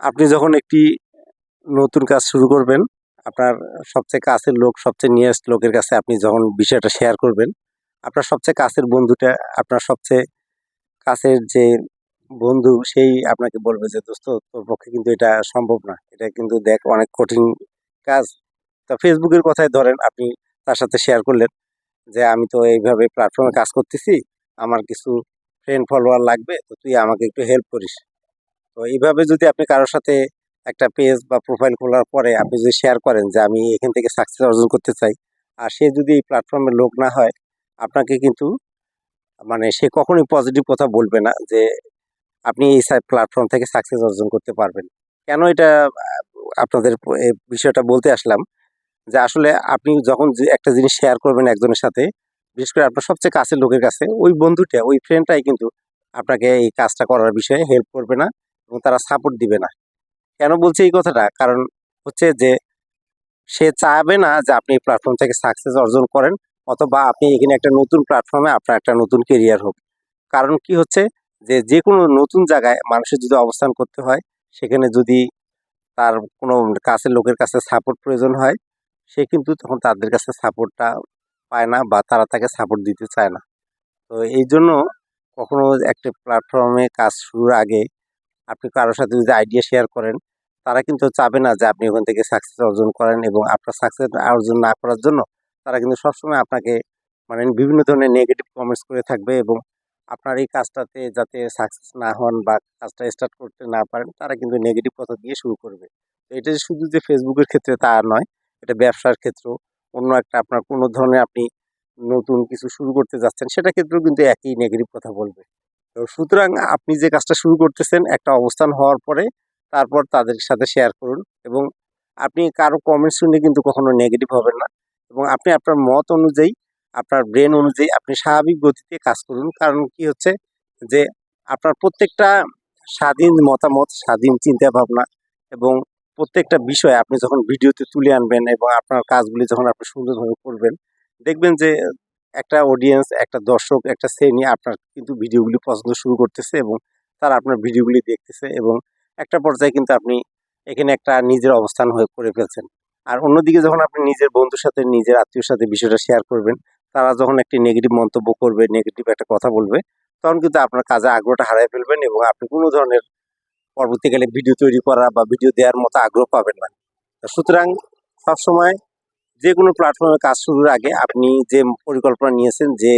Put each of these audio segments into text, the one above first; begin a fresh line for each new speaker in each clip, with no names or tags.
আপনি যখন একটি নতুন কাজ শুরু করবেন, আপনার সবচেয়ে কাছের লোক, সবচেয়ে নিয়ারেস্ট লোকের কাছে আপনি যখন বিষয়টা শেয়ার করবেন, আপনার সবচেয়ে কাছের বন্ধুটা, আপনার সবচেয়ে কাছের যে বন্ধু, সেই আপনাকে বলবে যে, দোস্ত, তোর পক্ষে কিন্তু এটা সম্ভব না। এটা কিন্তু দেখ, অনেক কঠিন কাজ। তা ফেসবুকের কথাই ধরেন, আপনি তার সাথে শেয়ার করলেন যে, আমি তো এইভাবে প্ল্যাটফর্মে কাজ করতেছি, আমার কিছু ফ্রেন্ড ফলোয়ার লাগবে, তো তুই আমাকে একটু হেল্প করিস। তো এইভাবে যদি আপনি কারোর সাথে একটা পেজ বা প্রোফাইল খোলার পরে আপনি যদি শেয়ার করেন যে আমি এখান থেকে সাকসেস অর্জন করতে চাই, আর সে যদি এই প্ল্যাটফর্মের লোক না হয়, আপনাকে কিন্তু মানে সে কখনোই পজিটিভ কথা বলবে না যে আপনি এই প্ল্যাটফর্ম থেকে সাকসেস অর্জন করতে পারবেন। কেন এটা, আপনাদের বিষয়টা বলতে আসলাম যে আসলে আপনি যখন একটা জিনিস শেয়ার করবেন একজনের সাথে, বিশেষ করে আপনার সবচেয়ে কাছের লোকের কাছে, ওই বন্ধুটা, ওই ফ্রেন্ডটাই কিন্তু আপনাকে এই কাজটা করার বিষয়ে হেল্প করবে না। এবং তারা সাপোর্ট দিবে না। কেন বলছি এই কথাটা? কারণ হচ্ছে যে, সে চাবে না যে আপনি এই প্ল্যাটফর্ম থেকে সাকসেস অর্জন করেন, অথবা আপনি এখানে একটা নতুন প্ল্যাটফর্মে আপনার একটা নতুন কেরিয়ার হোক। কারণ কি হচ্ছে যে যে কোনো নতুন জায়গায় মানুষের যদি অবস্থান করতে হয়, সেখানে যদি তার কোনো কাছের লোকের কাছে সাপোর্ট প্রয়োজন হয়, সে কিন্তু তখন তাদের কাছে সাপোর্টটা পায় না বা তারা তাকে সাপোর্ট দিতে চায় না। তো এই জন্য কখনো একটা প্ল্যাটফর্মে কাজ শুরুর আগে আপনি কারোর সাথে যদি আইডিয়া শেয়ার করেন, তারা কিন্তু চাবে না যে আপনি ওখান থেকে সাকসেস অর্জন করেন এবং আপনার সাকসেস অর্জন না করার জন্য তারা কিন্তু সবসময় আপনাকে মানে বিভিন্ন ধরনের নেগেটিভ কমেন্টস করে থাকবে এবং আপনার এই কাজটাতে যাতে সাকসেস না হন বা কাজটা স্টার্ট করতে না পারেন, তারা কিন্তু নেগেটিভ কথা দিয়ে শুরু করবে। তো এটা যে শুধু যে ফেসবুকের ক্ষেত্রে তা নয়, এটা ব্যবসার ক্ষেত্রেও অন্য একটা আপনার কোনো ধরনের আপনি নতুন কিছু শুরু করতে যাচ্ছেন সেটা ক্ষেত্রেও কিন্তু একই নেগেটিভ কথা বলবে। সুতরাং আপনি যে কাজটা শুরু করতেছেন, একটা অবস্থান হওয়ার পরে তারপর তাদের সাথে শেয়ার করুন এবং আপনি কারও কমেন্ট শুনে কিন্তু কখনো নেগেটিভ হবেন না এবং আপনি আপনার মত অনুযায়ী, আপনার ব্রেন অনুযায়ী আপনি স্বাভাবিক গতিতে কাজ করুন। কারণ কি হচ্ছে যে আপনার প্রত্যেকটা স্বাধীন মতামত, স্বাধীন চিন্তা ভাবনা এবং প্রত্যেকটা বিষয় আপনি যখন ভিডিওতে তুলে আনবেন এবং আপনার কাজগুলি যখন আপনি সুন্দরভাবে করবেন, দেখবেন যে একটা অডিয়েন্স একটা দর্শক, একটা শ্রেণি আপনার কিন্তু ভিডিওগুলি পছন্দ শুরু করতেছে এবং তারা আপনার ভিডিওগুলি দেখতেছে এবং একটা পর্যায়ে কিন্তু আপনি এখানে একটা নিজের অবস্থান হয়ে করে ফেলছেন। আর অন্যদিকে যখন আপনি নিজের বন্ধুর সাথে, নিজের আত্মীয়র সাথে বিষয়টা শেয়ার করবেন, তারা যখন একটি নেগেটিভ মন্তব্য করবে নেগেটিভ একটা কথা বলবে, তখন কিন্তু আপনার কাজে আগ্রহটা হারাই ফেলবেন এবং আপনি কোনো ধরনের পরবর্তীকালে ভিডিও তৈরি করা বা ভিডিও দেওয়ার মতো আগ্রহ পাবেন না। সুতরাং সবসময় যে কোনো প্ল্যাটফর্মে কাজ শুরুর আগে আপনি যে পরিকল্পনা নিয়েছেন, যে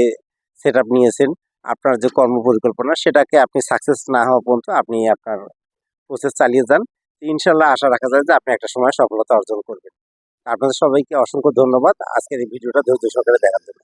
সেট নিয়েছেন, আপনার যে কর্ম পরিকল্পনা, সেটাকে আপনি সাকসেস না হওয়া পর্যন্ত আপনি আপনার প্রসেস চালিয়ে যান। ইনশাল্লাহ আশা রাখা যায় যে আপনি একটা সময় সফলতা অর্জন করবেন। আপনাদের সবাইকে অসংখ্য ধন্যবাদ। আজকের এই ভিডিওটা ধৈর্য সহকারে দেখার জন্য।